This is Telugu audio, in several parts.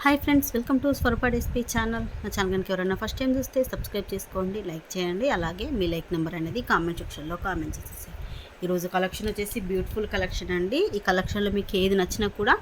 Hi friends welcome to Swarapad SP channel నా ఛానల్ కనుక ఎవరైనా ఫస్ట్ టైం చూస్తే సబ్స్క్రైబ్ చేసుకోండి లైక్ చేయండి. అలాగే మీ లైక్ నెంబర్ అనేది కామెంట్ సెక్షన్లో కామెంట్ చేసేసి ఈరోజు కలెక్షన్ వచ్చేసి బ్యూటిఫుల్ కలెక్షన్ అండి. ఈ కలెక్షన్లో మీకు ఏది నచ్చినా కూడా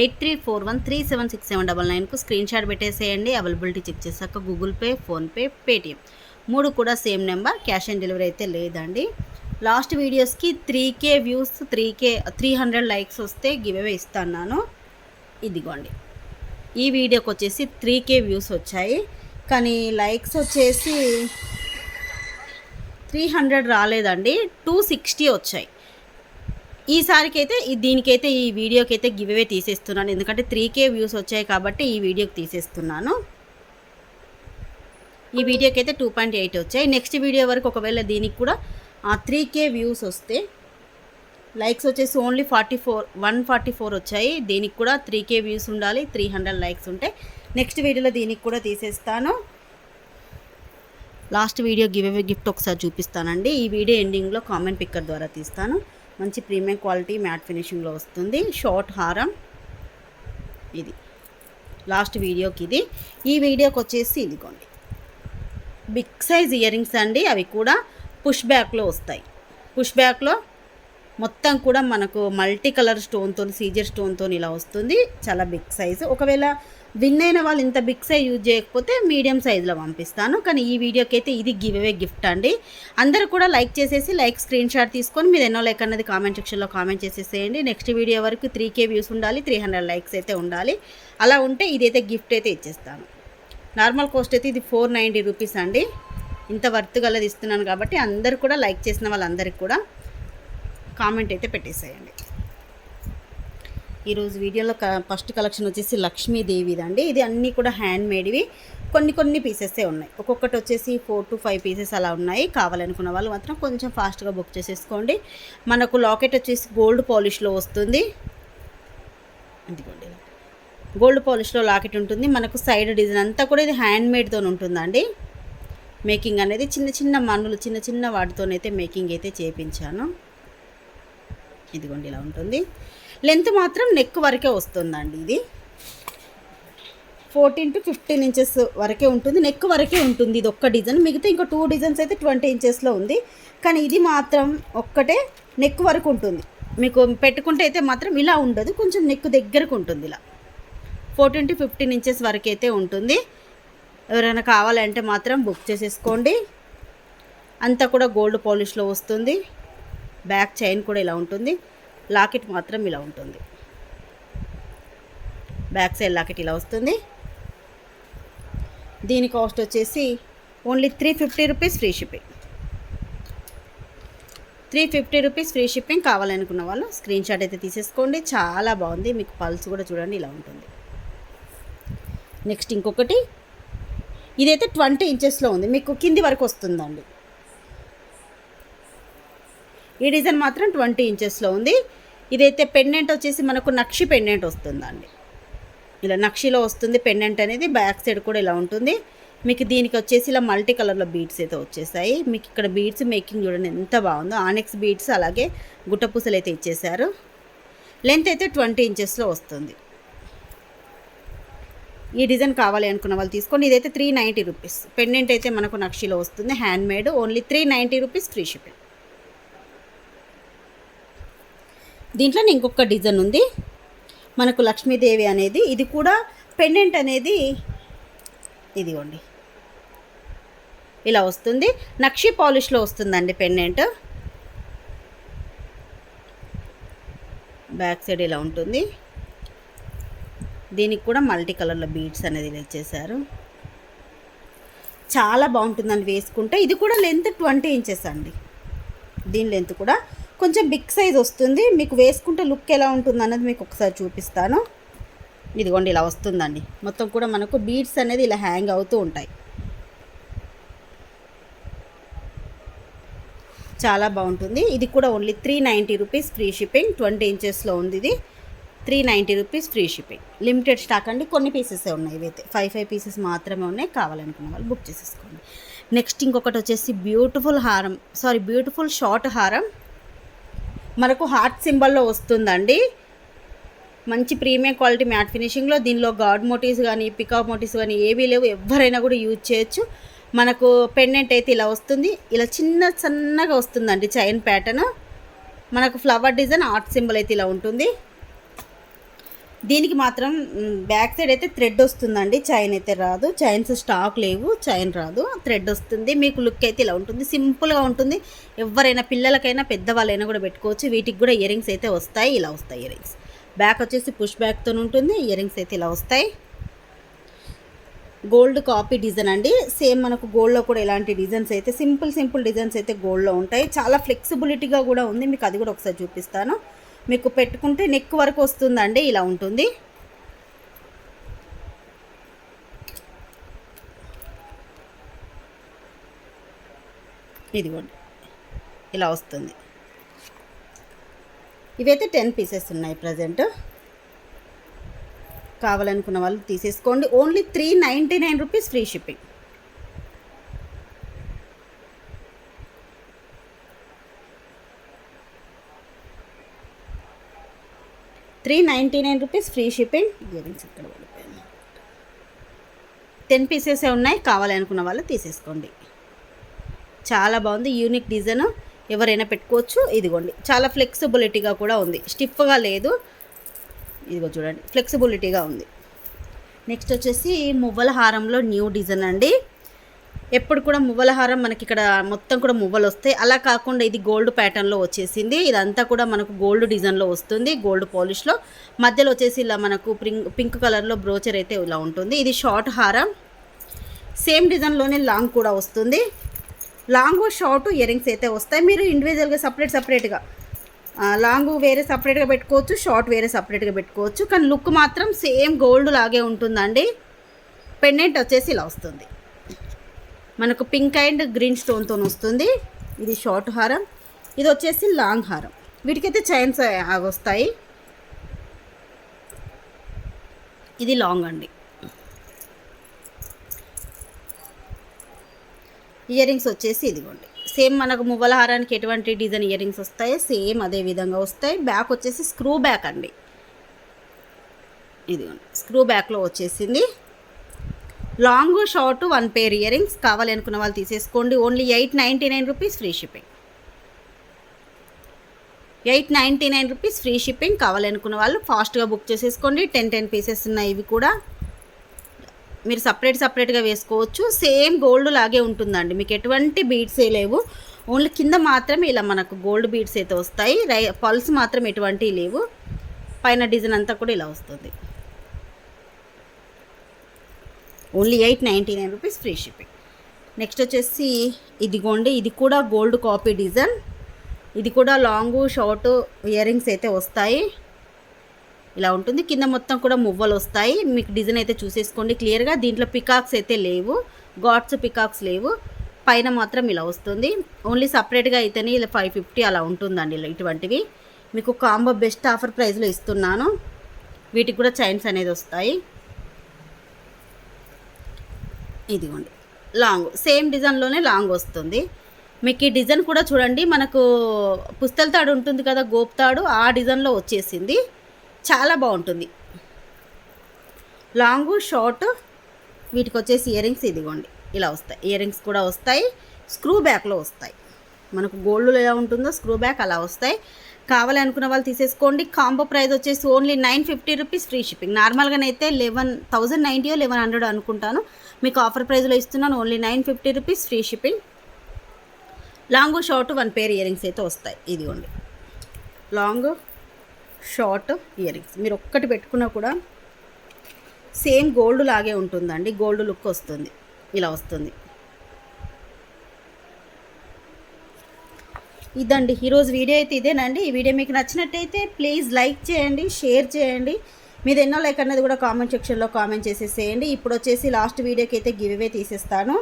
eight three four one three seven six seven double నైన్కు screen shot పెట్టేసేయండి. అవైలబిలిటీ చెక్ చేశాక గూగుల్ పే ఫోన్పే పేటిఎం మూడు కూడా same number cash on delivery అయితే లేదండి. లాస్ట్ వీడియోస్కి three K views three K three hundred likes వస్తే గివ్ అవే ఇస్తున్నాను. ఇదిగోండి. ఈ వీడియోకి వచ్చేసి త్రీ కే వ్యూస్ వచ్చాయి. కానీ లైక్స్ వచ్చేసి త్రీ హండ్రెడ్ రాలేదండి. టూ సిక్స్టీ వచ్చాయి. ఈసారికి అయితే ఈ- దీనికైతే ఈ వీడియోకి అయితే గివ్ అవే తీసేస్తున్నాను. ఎందుకంటే త్రీ కే వ్యూస్ వచ్చాయి కాబట్టి ఈ వీడియోకి తీసేస్తున్నాను. ఈ వీడియోకి అయితే టూ పాయింట్ ఎయిట్ వచ్చాయి. నెక్స్ట్ వీడియో వరకు ఒకవేళ దీనికి కూడా త్రీ కే వ్యూస్ వస్తే లైక్స్ వచ్చేసి only forty four one forty four వచ్చాయి. దీనికి కూడా త్రీ కే వ్యూస్ ఉండాలి త్రీ హండ్రెడ్ లైక్స్ ఉంటాయి నెక్స్ట్ వీడియోలో దీనికి కూడా తీసేస్తాను. Last video give away gift ఒకసారి చూపిస్తానండి. ఈ వీడియో ఎండింగ్లో కామెంట్ పిక్కర్ ద్వారా తీస్తాను. మంచి ప్రీమియం క్వాలిటీ మ్యాట్ ఫినిషింగ్లో వస్తుంది. షార్ట్ హారం. ఇది. లాస్ట్ వీడియోకి ఇది. ఈ వీడియోకి వచ్చేసి ఇదిగోండి. బిగ్ సైజ్ ఇయర్ రింగ్స్ అండి. అవి కూడా పుష్ బ్యాక్లో వస్తాయి. పుష్ బ్యాక్లో మొత్తం కూడా మనకు మల్టీ కలర్ స్టోన్తో సీజర్ స్టోన్తో ఇలా వస్తుంది. చాలా బిగ్ సైజు. ఒకవేళ విన్ అయిన వాళ్ళు ఇంత బిగ్ సైజ్ యూజ్ చేయకపోతే మీడియం సైజులో పంపిస్తాను. కానీ ఈ వీడియోకి అయితే ఇది గివ్ అవే గిఫ్ట్ అండి. అందరూ కూడా లైక్ చేసేసి లైక్ స్క్రీన్ షాట్ తీసుకొని మీరు ఎన్నో లైక్ అన్నది కామెంట్ సెక్షన్లో కామెంట్ చేసేసేయండి. నెక్స్ట్ వీడియో వరకు త్రీ కే వ్యూస్ ఉండాలి త్రీ హండ్రెడ్ లైక్స్ అయితే ఉండాలి. అలా ఉంటే ఇదైతే గిఫ్ట్ అయితే ఇచ్చేస్తాను. నార్మల్ కాస్ట్ అయితే ఇది ఫోర్ నైంటీ రూపీస్ అండి. ఇంత వర్త్ గలది ఇస్తున్నాను కాబట్టి అందరు కూడా లైక్ చేసిన వాళ్ళందరికీ కూడా కామెంట్ అయితే పెట్టేసేయండి. ఈరోజు వీడియోలో క ఫస్ట్ కలెక్షన్ వచ్చేసి లక్ష్మీదేవిది అండి ఇది అన్నీ కూడా హ్యాండ్ మేడ్వి కొన్ని కొన్ని పీసెసే ఉన్నాయి. ఒక్కొక్కటి వచ్చేసి ఫోర్ టు ఫైవ్ పీసెస్ అలా ఉన్నాయి. కావాలనుకున్న వాళ్ళు మాత్రం కొంచెం ఫాస్ట్గా బుక్ చేసేసుకోండి. మనకు లాకెట్ వచ్చేసి గోల్డ్ పాలిష్లో వస్తుంది. ఇదిగోండి. గోల్డ్ పాలిష్లో లాకెట్ ఉంటుంది. మనకు సైడ్ డిజైన్ అంతా కూడా ఇది హ్యాండ్ మేడ్తో ఉంటుందండి. మేకింగ్ అనేది చిన్న చిన్న మనులు చిన్న చిన్న వాటితోనైతే మేకింగ్ అయితే చేపించాను. ఇదిగోండి ఇలా ఉంటుంది. లెంత్ మాత్రం నెక్ వరకే వస్తుందండి ఇది. ఫోర్టీన్ టు ఫిఫ్టీన్ ఇంచెస్ వరకే ఉంటుంది. నెక్ వరకే ఉంటుంది ఇది ఒక్క డిజైన్. మిగతా ఇంకా టూ డిజైన్స్ అయితే ట్వంటీ ఇంచెస్లో ఉంది. కానీ ఇది మాత్రం ఒక్కటే నెక్ వరకు ఉంటుంది. మీకు పెట్టుకుంటే అయితే మాత్రం ఇలా ఉండదు. కొంచెం నెక్ దగ్గరకు ఉంటుంది ఇలా. ఫోర్టీన్ టు ఫిఫ్టీన్ ఇంచెస్ వరకు అయితే ఉంటుంది. ఎవరైనా కావాలంటే మాత్రం బుక్ చేసేసుకోండి. అంతా కూడా గోల్డ్ పాలిష్లో వస్తుంది. బ్యాక్ చైన్ కూడా ఇలా ఉంటుంది. లాకెట్ మాత్రం ఇలా ఉంటుంది. బ్యాక్ సైడ్ లాకెట్ ఇలా వస్తుంది. దీని కాస్ట్ వచ్చేసి only three fifty rupees free shipping. Three fifty rupees free shipping కావాలనుకున్న వాళ్ళు స్క్రీన్ షాట్ అయితే తీసేసుకోండి. చాలా బాగుంది. మీకు పల్స్ కూడా చూడండి ఇలా ఉంటుంది. నెక్స్ట్ ఇంకొకటి. ఇదైతే ట్వంటీ ఇంచెస్లో ఉంది. మీకు కింది వరకు వస్తుందండి. ఈ డిజైన్ మాత్రం ట్వంటీ ఇంచెస్లో ఉంది. ఇదైతే పెండెంట్ వచ్చేసి మనకు నక్షి పెండెంట్ వస్తుందండి. ఇలా నక్షిలో వస్తుంది పెండెంట్ అనేది బ్యాక్ సైడ్ కూడా ఇలా ఉంటుంది. మీకు దీనికి వచ్చేసి ఇలా మల్టీ కలర్లో బీడ్స్ అయితే వచ్చేసాయి. మీకు ఇక్కడ బీడ్స్ మేకింగ్ చూడండి ఎంత బాగుందో. ఆనెక్స్ బీడ్స్ అలాగే గుట్టపూసలు అయితే ఇచ్చేసారు. లెంత్ అయితే ట్వంటీ ఇంచెస్లో వస్తుంది. ఈ డిజైన్ కావాలి అనుకున్న వాళ్ళు తీసుకోండి. ఇదైతే త్రీ నైంటీ రూపీస్. పెండెంట్ అయితే మనకు నక్షిలో వస్తుంది. Handmade only three ninety rupees free shipping. దీంట్లో ఇంకొక డిజైన్ ఉంది. మనకు లక్ష్మీదేవి అనేది ఇది కూడా పెండెంట్ అనేది ఇదిగోండి. ఇలా వస్తుంది. నక్షి పాలిష్లో వస్తుందండి పెండెంట్ బ్యాక్ సైడ్ ఇలా ఉంటుంది. దీనికి కూడా మల్టీ కలర్లో బీడ్స్ అనేది ఇలా ఇచ్చేసారు చాలా బాగుంటుందండి వేసుకుంటే. ఇది కూడా లెంత్ ట్వంటీ ఇంచెస్ అండి. దీని లెంత్ కూడా కొంచెం బిగ్ సైజ్ వస్తుంది. మీకు వేసుకుంటే లుక్ ఎలా ఉంటుంది అన్నది మీకు ఒకసారి చూపిస్తాను. ఇదిగోండి ఇలా వస్తుందండి. మొత్తం కూడా మనకు బీడ్స్ అనేది ఇలా హ్యాంగ్ అవుతూ ఉంటాయి. చాలా బాగుంటుంది. ఇది కూడా only three ninety rupees free shipping twenty ఇంచెస్లో ఉంది ఇది. Three ninety rupees free shipping limited stock అండి. కొన్ని పీసెసే ఉన్నాయి. ఇవైతే ఫైవ్ ఫైవ్ పీసెస్ మాత్రమే ఉన్నాయి. కావాలనుకున్న వాళ్ళు బుక్ చేసేసుకోండి. నెక్స్ట్ ఇంకొకటి వచ్చేసి బ్యూటిఫుల్ హారం సారీ బ్యూటిఫుల్ షార్ట్ హారం మనకు హార్ట్ సింబల్లో వస్తుందండి. మంచి ప్రీమియం క్వాలిటీ మ్యాట్ ఫినిషింగ్లో దీనిలో గాడ్ మోటివ్స్ కానీ పికాప్ మోటివ్స్ కానీ ఏవీ లేవు. ఎవరైనా కూడా యూజ్ చేయొచ్చు. మనకు పెండెంట్ అయితే ఇలా వస్తుంది. ఇలా చిన్న సన్నగా వస్తుందండి చైన్ ప్యాటర్న్ మనకు ఫ్లవర్ డిజైన్ ఆర్ట్ సింబల్ అయితే ఇలా ఉంటుంది. దీనికి మాత్రం బ్యాక్ సైడ్ అయితే థ్రెడ్ వస్తుందండి. చైన్ అయితే రాదు. చైన్స్ స్టాక్ లేవు. చైన్ రాదు. థ్రెడ్ వస్తుంది. మీకు లుక్ అయితే ఇలా ఉంటుంది. సింపుల్గా ఉంటుంది. ఎవరైనా పిల్లలకైనా పెద్దవాళ్ళైనా కూడా పెట్టుకోవచ్చు. వీటికి కూడా ఇయరింగ్స్ అయితే వస్తాయి. ఇలా వస్తాయి ఇయరింగ్స్. బ్యాక్ వచ్చేసి పుష్ బ్యాక్తో ఉంటుంది. ఇయరింగ్స్ అయితే ఇలా వస్తాయి. గోల్డ్ కాపీ డిజైన్ అండి. సేమ్ మనకు గోల్డ్లో కూడా ఇలాంటి డిజైన్స్ అయితే సింపుల్ సింపుల్ డిజైన్స్ అయితే గోల్డ్లో ఉంటాయి. చాలా ఫ్లెక్సిబిలిటీగా కూడా ఉంది. మీకు అది కూడా ఒకసారి చూపిస్తాను. మీకు పెట్టుకుంటే నెక్ వరకు వస్తుందండి ఇలా ఉంటుంది. ఇదిగోండి ఇలా వస్తుంది. ఇవైతే టెన్ పీసెస్ ఉన్నాయి ప్రజెంట్ కావాలనుకున్న వాళ్ళు తీసేసుకోండి. Only three ninety nine rupees free shipping three ninety nine rupees free shipping earrings ఇక్కడ పడిపోయాను టెన్ పీసెసే ఉన్నాయి? కావాలనుకున్న వాళ్ళు తీసేసుకోండి. చాలా బాగుంది యూనిక్ డిజైన్. ఎవరైనా పెట్టుకోవచ్చు. ఇదిగోండి చాలా ఫ్లెక్సిబిలిటీగా కూడా ఉంది. స్టిఫ్గా లేదు. ఇదిగో చూడండి ఫ్లెక్సిబిలిటీగా ఉంది. నెక్స్ట్ వచ్చేసి మువ్వల హారంలో న్యూ డిజైన్ అండి. ఎప్పుడు కూడా మువ్వల హారం మనకి ఇక్కడ మొత్తం కూడా మువ్వలు వస్తాయి. అలా కాకుండా ఇది గోల్డ్ ప్యాటర్న్లో వచ్చేసింది. ఇదంతా కూడా మనకు గోల్డ్ డిజైన్లో వస్తుంది. గోల్డ్ పాలిష్లో మధ్యలో వచ్చేసి ఇలా మనకు పింక్ పింక్ కలర్లో బ్రోచర్ అయితే ఇలా ఉంటుంది. ఇది షార్ట్ హారం. సేమ్ డిజైన్లోనే లాంగ్ కూడా వస్తుంది. లాంగ్ షార్ట్ ఇయరింగ్స్ అయితే వస్తాయి. మీరు ఇండివిజువల్గా సపరేట్ సపరేట్గా లాంగ్ వేరే సపరేట్గా పెట్టుకోవచ్చు. షార్ట్ వేరే సపరేట్గా పెట్టుకోవచ్చు. కానీ లుక్ మాత్రం సేమ్ గోల్డ్ లాగే ఉంటుందండి. పెండెంట్ వచ్చేసి ఇలా వస్తుంది. మనకు పింక్ అండ్ గ్రీన్ స్టోన్తో వస్తుంది. ఇది షార్ట్ హారం. ఇది వచ్చేసి లాంగ్ హారం. వీటికైతే చైన్స్ వస్తాయి. ఇది లాంగ్ అండి. ఇయర్ రింగ్స్ వచ్చేసి ఇదిగోండి. సేమ్ మనకు మువ్వల హారానికి ఎటువంటి డిజైన్ ఇయర్ రింగ్స్ వస్తాయో సేమ్ అదే విధంగా వస్తాయి. బ్యాక్ వచ్చేసి స్క్రూ బ్యాక్ అండి. ఇదిగోండి. స్క్రూ బ్యాక్లో వచ్చేసింది. Long short one pair earrings కావాలి అనుకున్న వాళ్ళు తీసేసుకోండి. Only eight ninety nine rupees free shipping. Eight ninety nine rupees free shipping కావాలనుకున్న వాళ్ళు ఫాస్ట్గా బుక్ చేసేసుకోండి. టెన్ టెన్ పీసెస్ ఉన్నాయి ఇవి కూడా. మీరు సపరేట్ సపరేట్గా వేసుకోవచ్చు. సేమ్ గోల్డ్ లాగే ఉంటుందండి. మీకు ఎటువంటి బీడ్సే లేవు. ఓన్లీ కింద మాత్రమే ఇలా మనకు గోల్డ్ బీడ్స్ అయితే వస్తాయి. రై పల్స్ మాత్రం ఎటువంటివి లేవు. పైన డిజైన్ అంతా కూడా ఇలా వస్తుంది. Only eight ninety nine rupees free shipping. Next వచ్చేసి ఇదిగోండి ఇది కూడా గోల్డ్ కాపీ డిజైన్. ఇది కూడా లాంగ్ షార్ట్ ఇయర్ రింగ్స్ అయితే వస్తాయి. ఇలా ఉంటుంది. కింద మొత్తం కూడా మువ్వలు వస్తాయి. మీకు డిజైన్ అయితే చూసేసుకోండి. క్లియర్గా దీంట్లో పికాక్స్ అయితే లేవు. గాడ్స్ పికాక్స్ లేవు. పైన మాత్రం ఇలా వస్తుంది. ఓన్లీ సపరేట్గా అయితేనే ఇలా ఫైవ్ ఫిఫ్టీ అలా ఉంటుందండి ఇలా ఇటువంటివి. మీకు కాంబో బెస్ట్ ఆఫర్ ప్రైస్లో ఇస్తున్నాను. వీటికి కూడా చైన్స్ అనేది వస్తాయి. ఇదిగోండి. లాంగ్ సేమ్ డిజైన్లోనే లాంగ్ వస్తుంది. మీకు ఈ డిజైన్ కూడా చూడండి మనకు పుస్తల తాడు ఉంటుంది కదా గోపు తాడు ఆ డిజైన్లో వచ్చేసింది. చాలా బాగుంటుంది. లాంగ్ షార్ట్ వీటికి వచ్చేసి ఇయర్ రింగ్స్ ఇదిగోండి. ఇలా వస్తాయి. ఇయర్ రింగ్స్ కూడా వస్తాయి. స్క్రూ బ్యాక్లో వస్తాయి. మనకు గోల్డ్లో ఎలా ఉంటుందో స్క్రూ బ్యాక్ అలా వస్తాయి. కావాలి అనుకున్న వాళ్ళు తీసేసుకోండి. కాంబో ప్రైస్ వచ్చేసి only nine fifty rupees free shipping. నార్మల్గానైతే eleven thousand నైంటీయో లెవెన్ హండ్రెడ్ అనుకుంటాను. మీకు ఆఫర్ ప్రైస్లో ఇస్తున్నాను. Only nine fifty rupees free shipping. Long short one pair earrings అయితే వస్తాయి. ఇదిగోండి. లాంగ్ షార్ట్ ఇయర్ రింగ్స్ మీరు ఒక్కటి పెట్టుకున్నా కూడా సేమ్ గోల్డ్ లాగే ఉంటుందండి. గోల్డ్ లుక్ వస్తుంది. ఇలా వస్తుంది. ఇదండి. ఈరోజు వీడియో అయితే ఇదేనండి. ఈ వీడియో మీకు నచ్చినట్టయితే ప్లీజ్ లైక్ చేయండి షేర్ చేయండి. మీది ఎన్నో లైక్ అన్నది కూడా కామెంట్ సెక్షన్లో కామెంట్ చేసేసేయండి. ఇప్పుడు వచ్చేసి లాస్ట్ వీడియోకి అయితే గివ్ అవే తీసేస్తాను.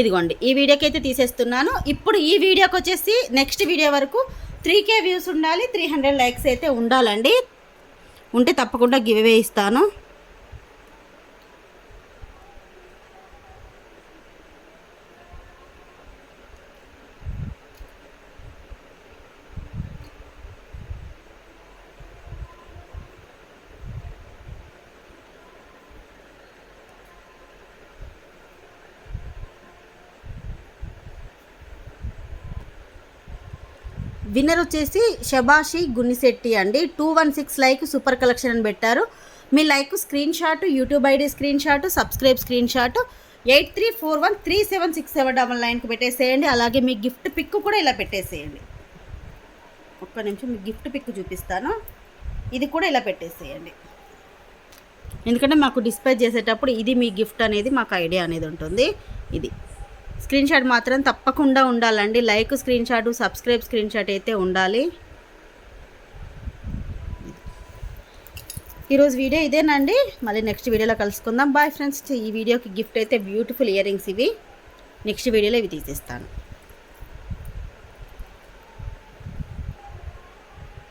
ఇదిగోండి ఈ వీడియోకి అయితే తీసేస్తున్నాను. ఇప్పుడు ఈ వీడియోకి వచ్చేసి నెక్స్ట్ వీడియో వరకు త్రీ కే వ్యూస్ ఉండాలి త్రీ హండ్రెడ్ లైక్స్ అయితే ఉండాలండి. ఉంటే తప్పకుండా గివ్ అవే ఇస్తాను. విన్నర్ వచ్చేసి శబాషి గున్నిశెట్టి అండి. Two one six like super collection అని పెట్టారు. మీ like screen shot YouTube ID screen shot subscribe screen shot eight three four one three seven six seven double నైన్కి పెట్టేసేయండి. అలాగే మీ గిఫ్ట్ పిక్ కూడా ఇలా పెట్టేసేయండి. ఒక్క నిమిషం మీ గిఫ్ట్ పిక్ చూపిస్తాను. ఇది కూడా ఇలా పెట్టేసేయండి. ఎందుకంటే మాకు డిస్ప్లే చేసేటప్పుడు ఇది మీ గిఫ్ట్ అనేది మాకు ఐడియా అనేది ఉంటుంది. ఇది. స్క్రీన్ షాట్ మాత్రం తప్పకుండా ఉండాలండి. Like screen shot subscribe screen shot అయితే ఉండాలి. ఈరోజు వీడియో ఇదేనండి. మళ్ళీ నెక్స్ట్ వీడియోలో కలుసుకుందాం. Bye friends. ఈ వీడియోకి గిఫ్ట్ అయితే బ్యూటిఫుల్ ఇయర్ రింగ్స్ ఇవి. నెక్స్ట్ వీడియోలో ఇవి తీసేస్తాను.